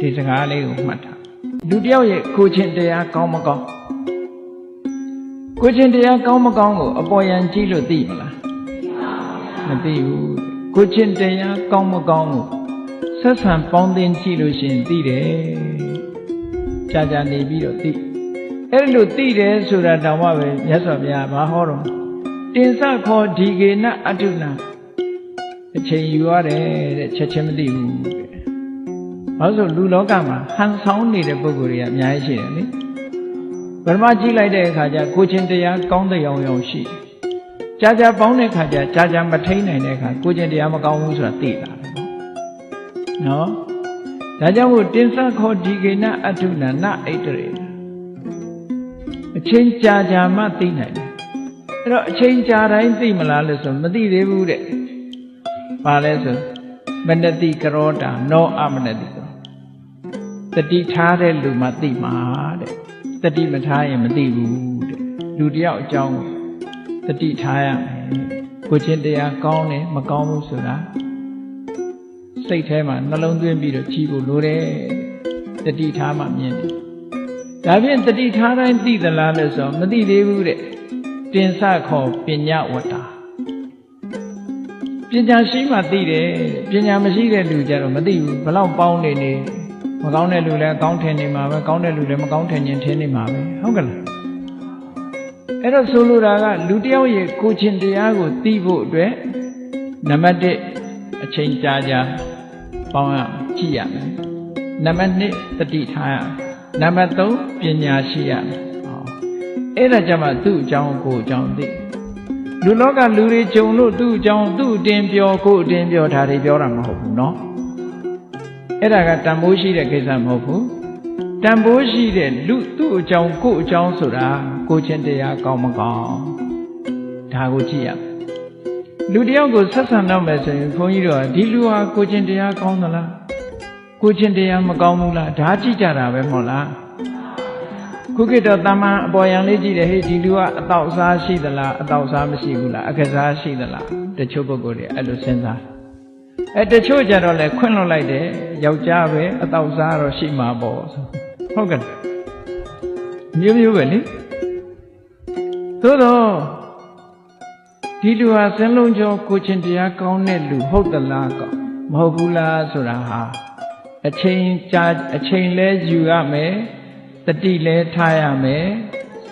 ဒီစကားလေးကိုမှတ်ထားလူတစ်ယောက်ရဲ့ကိုချင်းတရားကောင်းမကောင်းကိုချင်းတရားကောင်းမကောင်းကိုအပေါ်ယံကြည့်လို့သိမလားမသိဘူးကိုချင်းတရားကောင်းမကောင်းကိုဆက်ဆံပေါင်းသင်းကြည့်လို့ရှိရင်သိတယ်ကြာကြာနေပြီးတော့သိအဲ့လိုသိတယ်ဆိုတာတောင်မှပဲမြတ်စွာဘုရားဘာဟောတော့တင်စခောဒီကေနအတုနာအချိန်ယူရတယ်တဲ့ချက်ချင်းမသိဘူးတဲ့ ဘာလို့ဆိုလူလောကမှာဟန်ဆောင်နေတဲ့ပုဂ္ဂိုလ်တွေကအများကြီးရှိတယ်လေပရမကြည့်လိုက်တဲ့အခါကျကိုချင်းတရားကောင်းတဲ့ရောင်ရောင်ရှိတယ်ကြာကြာပေါင်းတဲ့အခါကျကြာကြာမထိန်နိုင်တဲ့အခါကိုချင်းတရားမကောင်းဘူးဆိုတာသိလာတယ်နော်ဒါကြောင့်မို့တင်စခောဒီကေနအတုနာနအိတရေအချင်းကြာကြာမှသိနိုင်တယ်အဲ့တော့အချိန်ကြာတိုင်းသိမလားလို့ဆိုမသိသေးဘူးတဲ့။ဘာလဲဆို မနတိကရောတာနောအမနတိကောတတိထားတဲ့လူမှသိမှာတဲ့။တတိမထားရင်မသိဘူးတဲ့။လူတယောက်အကြောင်းတတိထားရမယ်။ကိုချင်းတရားကောင်းတယ်မကောင်းဘူးဆိုတာစိတ်ထဲမှာနှလုံးသွင်းပြီးတော့ကြည့်ဖို့လိုတယ်။တတိထားမှမြင်တယ်။ဒါဖြင့်တတိထားတိုင်းသိသလားလို့ဆိုမသိသေးဘူးတဲ့။တင်စခေါ်ပညာဝတ္တာ ပညာရှိမှသိတယ်ပညာမရှိတဲ့လူကြတော့မသိဘူးဘလောက်ပေါင်းနေနေမကောင်းတဲ့လူလည်းကောင်းထင်နေမှာပဲကောင်းတဲ့လူလည်းမကောင်းထင်ရင်ထင်နေမှာပဲဟုတ်ကလားအဲ့တော့ဆိုလိုတာကလူတယောက်ရဲ့ကိုချင်းတရားကိုသိဖို့အတွက်နံပါတ်1အချိန်ကြာကြာပေါင်းရကြည့်ရမယ်နံပါတ်2တတိထားရနံပါတ်3ပညာရှိရမယ်အဲ့ဒါကြမှာသူ့အကြောင်းကိုအကြောင်းသိ လူလောကလူတွေဂျုံလို့သူ့အကြောင်းသူ့အတင်းပြောကိုအတင်းပြောဒါတွေပြောတာမဟုတ်ဘူးเนาะအဲ့ဒါကတန်ဖိုးရှိတဲ့ကိစ္စမဟုတ်ဘူးတန်ဖိုးရှိတဲ့လူသူ့အကြောင်းကိုအကြောင်းဆိုတာကိုချင်းတရားကောင်းမကောင်းဒါကိုကြည့်ရလူတယောက်ကိုဆက်ဆံတော့မယ်ဆိုရင်ခွန်ကြီးတို့ကဒီလူဟာကိုချင်းတရားကောင်းသလားကိုချင်းတရားမကောင်းဘူးလားဒါကြည့်ကြတာပဲမဟုတ်လား ခုခေတ်တော့တာမန်အပေါ်ယံလေးကြည့်တယ်ဟေ့ဒီလူကအတော့စားရှိသလားအတော့စားမရှိဘူးလားအခစားရှိသလားတချို့ပုဂ္ဂိုလ်တွေအဲ့လိုစဉ်းစားအဲတချို့ကြတော့လဲခွင့်လွတ်လိုက်တယ်ယောက်ျားပဲအတော့စားတော့ရှိမှာပေါ့ဆိုဟုတ်ကဲ့မျိုးမျိုးပဲလေသို့တော့ဒီလူဟာစင်းလုံးကျော်ကိုချင်းတရားကောင်းတဲ့လူဟုတ်သလားကောမဟုတ်ဘူးလားဆိုတာဟာအချိန်ကြာအချိန်လဲယူရမယ် တတိလည်းထားရမယ်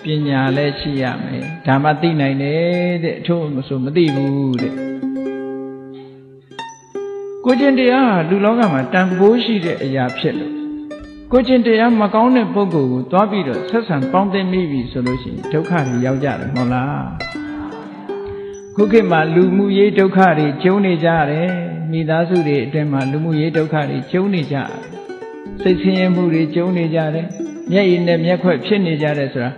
ပညာလည်းရှိရမယ်ဒါမှသိနိုင်တယ်တဲ့အထုံးမဆိုမသိဘူးတဲ့ကိုကျင့်တရားဟာလူလောကမှာတန်ဖိုးရှိတဲ့အရာဖြစ်လို့ကိုကျင့်တရားမကောင်းတဲ့ပုဂ္ဂိုလ်ကိုသွားပြီးတော့ဆက်ဆံပေါင်းသိမိပြီဆိုလို့ရှိရင်ဒုက္ခတွေရောက်ကြတယ်မဟုတ်လားခုခေတ်မှာလူမှုရေးဒုက္ခတွေကျုံနေကြတယ်မိသားစုတွေအတွင်းမှာလူမှုရေးဒုက္ခတွေကျုံနေကြတယ်စိတ်ဆင်းရဲမှုတွေကျုံနေကြတယ် မျက်ရည်နဲ့မျက်ခွက်ဖြစ်နေကြတယ်ဆိုတာ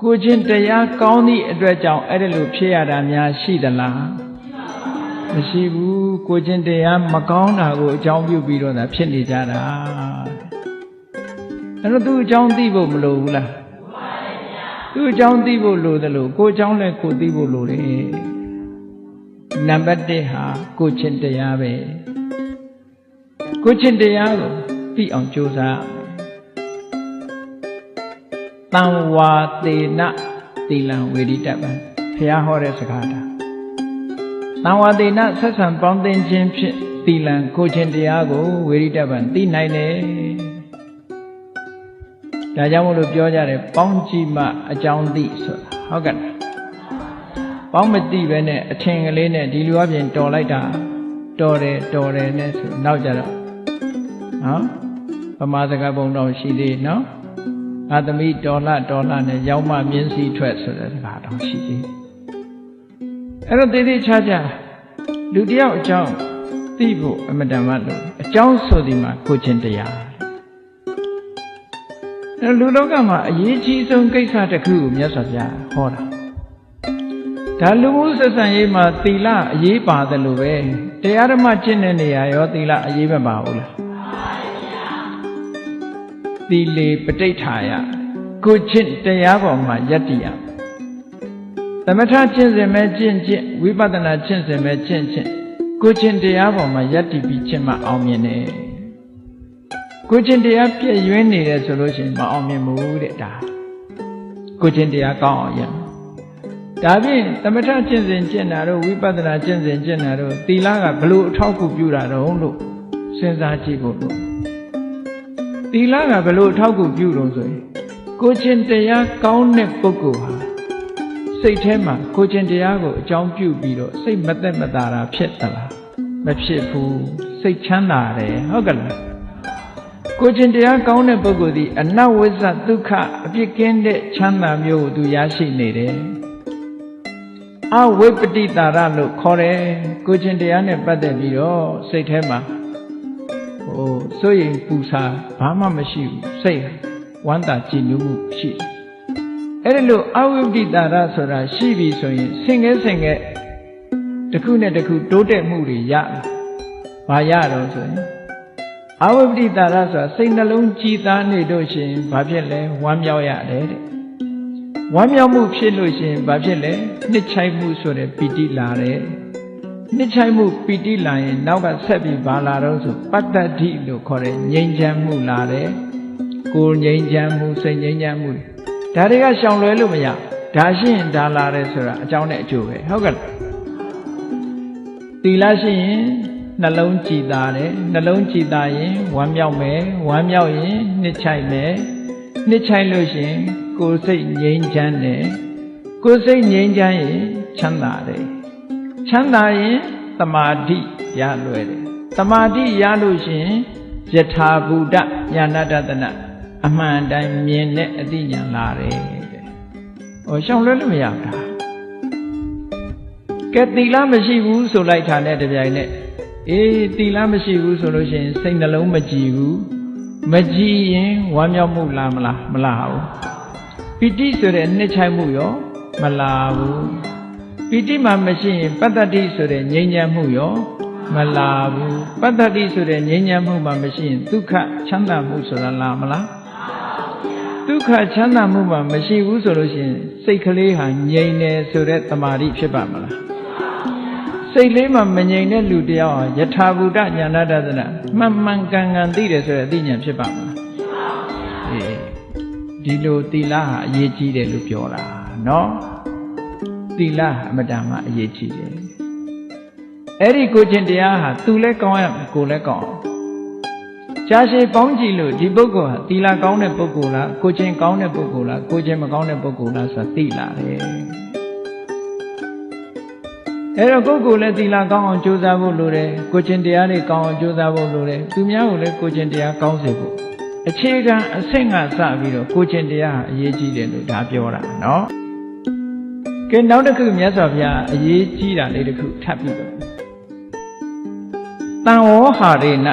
ကိုချင်းတရားကောင်းသည့်အတွက်ကြောင့်အဲ့ဒါလိုဖြစ်ရတာများရှိသလားမရှိဘူးကိုချင်းတရားမကောင်းတာကိုအကြောင်းပြုပြီးတော့သာဖြစ်နေကြတာအဲ့တော့သူ့အကြောင်းသိဖို့မလိုဘူးလားသူ့အကြောင်းသိဖို့လိုတယ်လို့ကိုအကြောင်းလည်းကိုသိဖို့လိုတယ်နံပါတ်1ဟာကိုချင်းတရားပဲကိုချင်းတရားကိုသိအောင်ကြိုးစား တံဝါတေနသီလံဝေဒိတပံဘုရားဟောတဲ့စကားဒါတံဝါတေနဆက်ဆံပေါင်းသင်ခြင်းဖြင့်သီလံကိုခြင်းတရားကိုဝေဒိတပံသိနိုင်တယ်ဒါကြောင့်မို့လို့ပြောကြတယ်ပေါင်းကြည့်မှအကြောင်းသိဆိုတာဟုတ်ကဲ့ပေါင်းမသိပဲနဲ့အထင်ကလေးနဲ့ဒီလူအပြင်တော်လိုက်တာတော်တယ်တော်တယ်နဲ့ဆိုနောက်ကြတော့နော်ဗမာစကားပုံတော်ရှိသေးနော် အာသမီတော်လှတော်လှနဲ့ရောက်မှမြင်းစည်းထွက်ဆိုတဲ့စကားတော်ရှိသေးတယ်အဲ့တော့တည်တည်ချာချာလူတယောက်အကြောင်းသိဖို့အမတန်မှလို့အကြောင်းဆိုဒီမှာကိုချင်းတရားအဲ့လူလောကမှာအရေးကြီးဆုံးကိစ္စတစ်ခုကိုမြတ်စွာဘုရားဟောတာဒါလူမှုဆက်ဆံရေးမှာသီလအရေးပါတယ်လို့ပဲတရားဓမ္မကျင့်တဲ့နေရာရောသီလအရေးမပါဘူးလား သီလေပဋိဋ္ဌာယကိုကျင့်တရားပေါ်မှာယက်တည်ရသမထကျင့်စဉ်မဲ့ကျင့်ကျင့်ဝိပဿနာကျင့်စဉ်မဲ့ကျင့်ကျင့်ကိုကျင့်တရားပေါ်မှာယက်တည်ပြီးကျင့်မှအောင်မြင်တယ်ကိုချင်းတရားပြည့်ရွင်းနေတယ်ဆိုလို့ရှိရင်မအောင်မြင်ဘူးတဲ့ဒါကိုချင်းတရားကောင်းအောင်ရဒါဖြင့်သမထကျင့်စဉ်ကျင့်တာတို့ဝိပဿနာကျင့်စဉ်ကျင့်တာတို့သီလကဘလို့အထောက်အကူပြုတာတော့လို့စဉ်းစားကြည့်ဖို့လို့ သီလကဘလို့အထောက်အကူပြုလို့ဆိုရင်ကိုချင်းတရားကောင်းတဲ့ပုဂ္ဂိုလ်ဟာစိတ်ထဲမှာကိုချင်းတရားကိုအကြောင်းပြုပြီးတော့စိတ်မသက်မသာတာဖြစ်သလားမဖြစ်ဘူးစိတ်ချမ်းသာတယ်ဟုတ်ကဲ့လားကိုချင်းတရားကောင်းတဲ့ပုဂ္ဂိုလ်ဒီအနဝိဇ္ဇဒုက္ခအပြစ်ကင်းတဲ့ချမ်းသာမျိုးကိုသူရရှိနေတယ်အဝိပတိတာရလို့ခေါ်တယ်ကိုချင်းတရားနဲ့ပတ်သက်ပြီးတော့စိတ်ထဲမှာ ဟိုစိုးရိမ်ပူဆာဘာမှမရှိဘူးစိတ်ဝမ်းသာကြည်နူးမှုရှိတယ်အဲ့ဒီလိုအဝိပတိတာရဆိုတာရှိပြီဆိုရင်ဆင်ငဲဆင်ငဲတစ်ခုနဲ့တစ်ခုတိုးတက်မှုတွေရဘာရတော့ဆိုရင်အဝိပတိတာရဆိုတာစိတ်နှလုံးကြည်သားနေတော့ရှင်ဘာဖြစ်လဲဝမ်းမြောက်ရတယ်တဲ့ဝမ်းမြောက်မှုဖြစ်လို့ရှင်ဘာဖြစ်လဲနှစ်ချိုက်မှုဆိုတဲ့ပီတိလာတယ် နှစ်ချိုက်မှုပီတိလာရင် နောက်ကဆက်ပြီးဘာလာတော့ဆိုပတ္တတိလို့ခေါ်တဲ့ငြိမ်းချမ်းမှုလာတယ်ကိုယ်ငြိမ်းချမ်းမှုစိတ်ငြိမ်းချမ်းမှုဒါတွေကရှောင်လွဲလို့မရဒါရှိရင်ဒါလာတယ်ဆိုတာအကြောင်းနဲ့အကျိုးပဲဟုတ်ကဲ့သီလရှိရင်နှလုံးကြည်သာတယ်နှလုံးကြည်သာရင်ဝမ်းမြောက်မယ်ဝမ်းမြောက်ရင်နှစ်ချိုက်မယ်နှစ်ချိုက်လို့ရှိရင်ကိုယ်စိတ်ငြိမ်းချမ်းတယ်ကိုယ်စိတ်ငြိမ်းချမ်းရင်ချမ်းသာတယ် ချမ်းသာရင်တမာတိရလွယ်တယ်တမာတိရလို့ရှိရင်ယထာဘူတညာဏတတနာအမှန်တိုင်းမြင်တဲ့အတိညာလာတယ်တဲ့။ဟောရှောင်လွဲလို့မရဘူးဒါ။ကဲသီလမရှိဘူးဆိုလိုက်တာနဲ့တပြိုင်နက်အေးသီလမရှိဘူးဆိုလို့ရှိရင်စိတ်နှလုံးမကြည်ဘူး။မကြည်ရင်ဝမ်းမြောက်မှုလာမလားမလာဘူး။ပီတိဆိုတဲ့နှစ်ချိုက်မှုရောမလာဘူး။ ပီတိမှမရှိရင်ပတ္တတိဆိုတဲ့ငြိမ်းချမ်းမှုရောမလာဘူးပတ္တတိဆိုတဲ့ငြိမ်းချမ်းမှုမှမရှိရင်ဒုက္ခချမ်းသာမှုဆိုတာလာမလားဒုက္ခချမ်းသာမှုမှမရှိဘူးဆိုလို့ရှိရင်စိတ်ကလေးဟာငြိမ်တယ်ဆိုတဲ့တမာတိဖြစ်ပါမလားစိတ်လေးမှမငြိမ်တဲ့လူတယောက်ဟာယထာဘူတညာဏတသနမှန်မှန်ကန်ကန်သိတယ်ဆိုတဲ့အသိဉာဏ်ဖြစ်ပါမလားဒီလိုသီလဟာအရေးကြီးတယ်လို့ပြောတာနော် သီလအမတန်မှအရေးကြီးတယ်အဲ့ဒီကိုချင်းတရားဟာသူလည်းကောင်းရမယ်ကိုလည်းကောင်းရှားရှည်ပေါင်းကြည့်လို့ဒီပုဂ္ဂိုလ်ဟာသီလကောင်းတဲ့ပုဂ္ဂိုလ်လားကိုချင်းကောင်းတဲ့ပုဂ္ဂိုလ်လားကိုချင်းမကောင်းတဲ့ပုဂ္ဂိုလ်လားဆိုတာသိလာတယ်အဲ့တော့ကိုယ့်ကိုယ်လည်းသီလကောင်းအောင်ကြိုးစားဖို့လိုတယ်ကိုချင်းတရားတွေကောင်းအောင်ကြိုးစားဖို့လိုတယ်သူများကိုလည်းကိုချင်းတရားကောင်းစေဖို့အခြေခံအဆင့်ကစပြီးတော့ကိုချင်းတရားအရေးကြီးတယ်လို့ဒါပြောတာနော် ကဲနောက်တစ်ခုမြတ်စွာဘုရားအရေးကြီးတာလေးတစ်ခုထပ်ပြီးတော့တန်ဝေါဟာရေန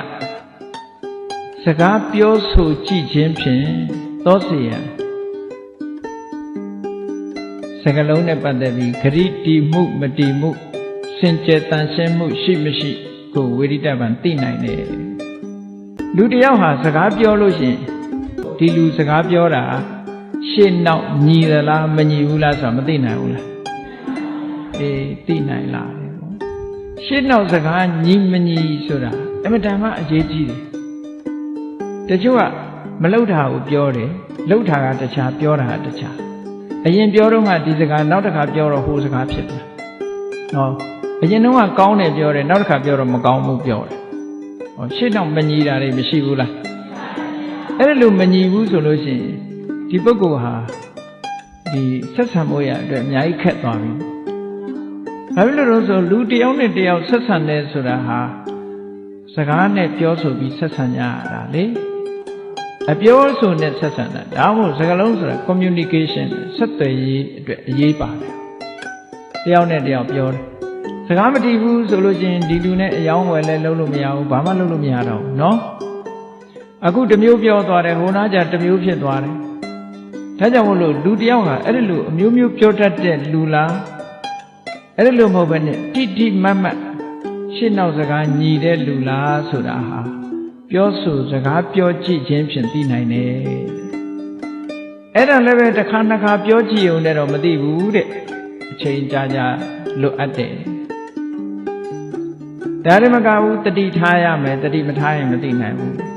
စကားပြောဆိုကြည့်ခြင်းဖြင့်သောစီယံစကလုံးနဲ့ပတ်သက်ပြီးဂရိတီမှုမတီမှုစင်ကြယ်တန်ရှင်းမှုရှိမရှိကိုဝိရိတပံသိနိုင်တယ်လူတယောက်ဟာစကားပြောလို့ရှိရင်ဒီလူစကားပြောတာ ရှေ့နောက်ညီသလားမညီဘူးလားဆိုတာမသိနိုင်ဘူးလားအေးသိနိုင်လားရှေ့နောက်စကားညီမညီဆိုတာအမတန်မှအရေးကြီးတယ်တချို့ကမလှုပ်တာကိုပြောတယ်လှုပ်တာကတခြားပြောတာကတခြားအရင်ပြောတော့ကဒီစကားနောက်တစ်ခါပြောတော့ဟိုစကားဖြစ်တယ်ဟောအရင်တော့ကကောင်းတယ်ပြောတယ်နောက်တစ်ခါပြောတော့မကောင်းဘူးပြောတယ်ဟောရှေ့နောက်မညီတာတွေမရှိဘူးလားအဲ့လိုမညီဘူးဆိုလို့ရှိရင် ဒီပုဂ္ဂိုလ်ဟာဒီဆက်ဆံမှုရအတွက်အများကြီးခက်သွားပြီဘာဖြစ်လို့လဲဆိုလူတယောက်နဲ့တယောက်ဆက်ဆံတယ်ဆိုတာဟာစကားနဲ့ပြောဆိုပြီးဆက်ဆံကြရတာလေအပြောဆိုနဲ့ဆက်ဆံတာဒါမှမဟုတ်စကားလုံးဆိုတာ communication ဆက်သွယ်ရေးအတွက်အရေးပါတယ်တယောက်နဲ့တယောက်ပြောတယ်စကားမတည်ဘူးဆိုလို့ချင်းဒီလူနဲ့အယောင်းဝယ်လဲလုပ်လို့မရဘူးဘာမှလုပ်လို့မရတော့ဘူးเนาะအခုတစ်မျိုးပြောသွားတယ်ဟိုနားကျတစ်မျိုးဖြစ်သွားတယ် ဒါကြောင့်မို့လို့လူတယောက်ဟာအဲ့ဒီလိုအမျိုးမျိုးပြောတတ်တဲ့လူလားအဲ့ဒီလိုမဟုတ်ဘဲနဲ့တိတိမတ်မတ်ရှင်းနောက်စကားညီတဲ့လူလားဆိုတာဟာပြောဆိုစကားပြောကြည့်ခြင်းဖြင့်သိနိုင်တယ်အဲ့ဒါလည်းပဲတစ်ခါတစ်ခါပြောကြည့်ုံနဲ့တော့မသိဘူးတဲ့အချိန်ကြာကြာလွတ်အပ်တယ်ဒါရမကဘူးတတိထားရမယ်တတိမထားရင်မသိနိုင်ဘူး